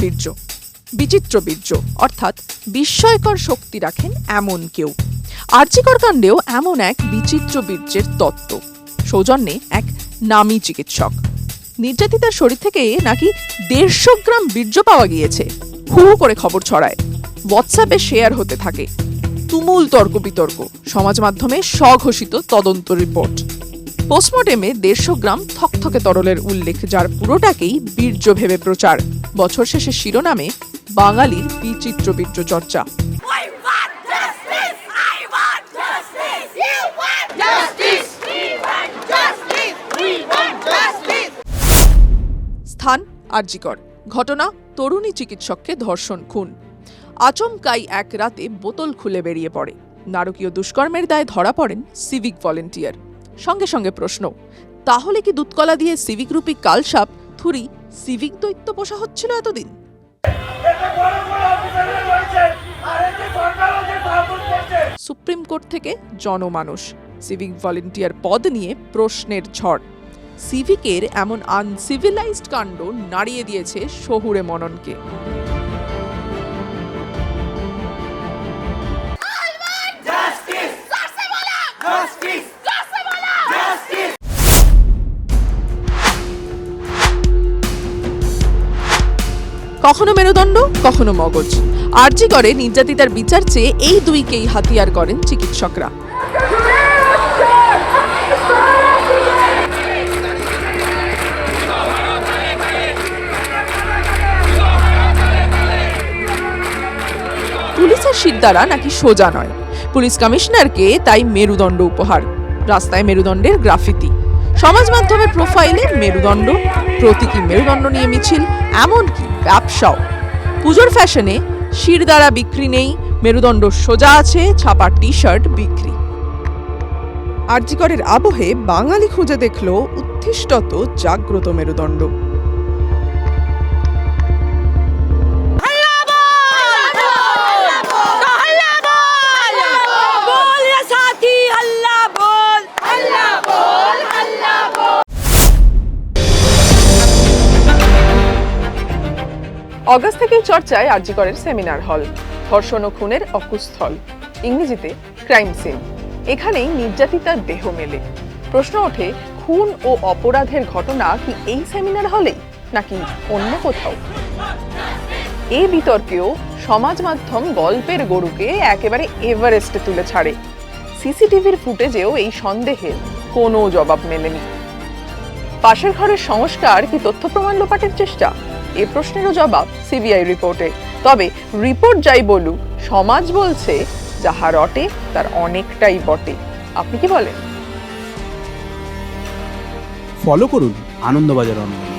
বীর্য, বিচিত্র বীর্য, অর্থাৎ বিস্ময়কর শক্তি রাখেন এমন কেউ। আর্যিকর কাণ্ডেও এমন এক বিচিত্র বীর্যের তত্ত্ব। সৌজন্যে এক নামী চিকিৎসক। নির্যাতিতার শরীর থেকে নাকি দেড়শো গ্রাম বীর্য পাওয়া গিয়েছে। হু করে খবর ছড়ায়। হোয়াটসঅ্যাপে শেয়ার হতে থাকে। তুমুল তর্ক বিতর্ক। সমাজ মাধ্যমে স্বঘোষিত তদন্ত রিপোর্ট। পোস্টমর্টেমে দেড়শো গ্রাম থকথকে তরলের উল্লেখ, যার পুরোটাকেই বীর্য ভেবে প্রচার। বছর শেষে শিরোনামে বাঙালির বিচিত্র বীর্য চর্চা! স্থান আরজিকর। ঘটনা তরুণী চিকিৎসককে ধর্ষণ খুন। আচমকাই এক রাতে বোতল খুলে বেরিয়ে পড়ে। নারকীয় দুষ্কর্মের দায়ে ধরা পড়েন সিভিক ভলেন্টিয়ার। সঙ্গে সঙ্গে প্রশ্ন তাহলে কি দুধকলা দিয়ে সিভিক রূপী কালসাপ থুরি সিভিক দৈত্য পোষা হচ্ছিল এতদিন। সুপ্রিম কোর্ট থেকে জনমানুষ, সিভিক ভলেন্টিয়ার পদ নিয়ে প্রশ্নের ঝড়। সিভিকের এমন আনসিভিলাইজড কাণ্ড নাড়িয়ে দিয়েছে শহুরে মননকে। কখনো মেরুদণ্ড, কখনো মগজ। আরজি করে নির্যাতিতার বিচার চেয়ে এই দুইকেই হাতিয়ার করেন চিকিৎসকরা। পুলিশের সিদ্ধারা নাকি সোজা নয়। পুলিশ কমিশনারকে তাই মেরুদণ্ড উপহার। রাস্তায় মেরুদণ্ডের গ্রাফিতি। সমাজ মাধ্যমে প্রোফাইলে মেরুদণ্ড, প্রতীকী মেরুদণ্ড নিয়ে মিছিল, এমনকি ব্যবসাও। পুজোর ফ্যাশনে শির দ্বারা বিক্রি নেই, মেরুদণ্ড সোজা আছে, ছাপা টি শার্ট বিক্রি। আরজিকরের আবহে বাঙালি খুঁজে দেখল উত্থিষ্টত জাগ্রত মেরুদণ্ড। অগস্ট থেকেই চর্চায় আরজিকরের সেমিনার হল। ধর্ষণ ও খুনের অকুস্থল। ইংরেজিতে ক্রাইম সিন। এখানেই নির্যাতিতার দেহ মেলে। প্রশ্ন ওঠে, খুন ও অপরাধের ঘটনা কি এই সেমিনার হলেই, নাকি অন্য কোথাও? এই বিতর্কেও সমাজ মাধ্যম গল্পের গরুকে একেবারে এভারেস্টে তুলে ছাড়ে। সিসিটিভির ফুটেজেও এই সন্দেহের কোনো জবাব মেলেনি। পাশের ঘরের সংস্কার কি তথ্য প্রমাণ লোপাটের চেষ্টা? এ প্রশ্নেরও জবাব সিবিআই রিপোর্টে। তবে রিপোর্ট যাই বলুক, সমাজ বলছে যাহা রটে, তার অনেকটাই বটে। আপনি কি বলেন? ফলো করুন আনন্দবাজার অনলাইন।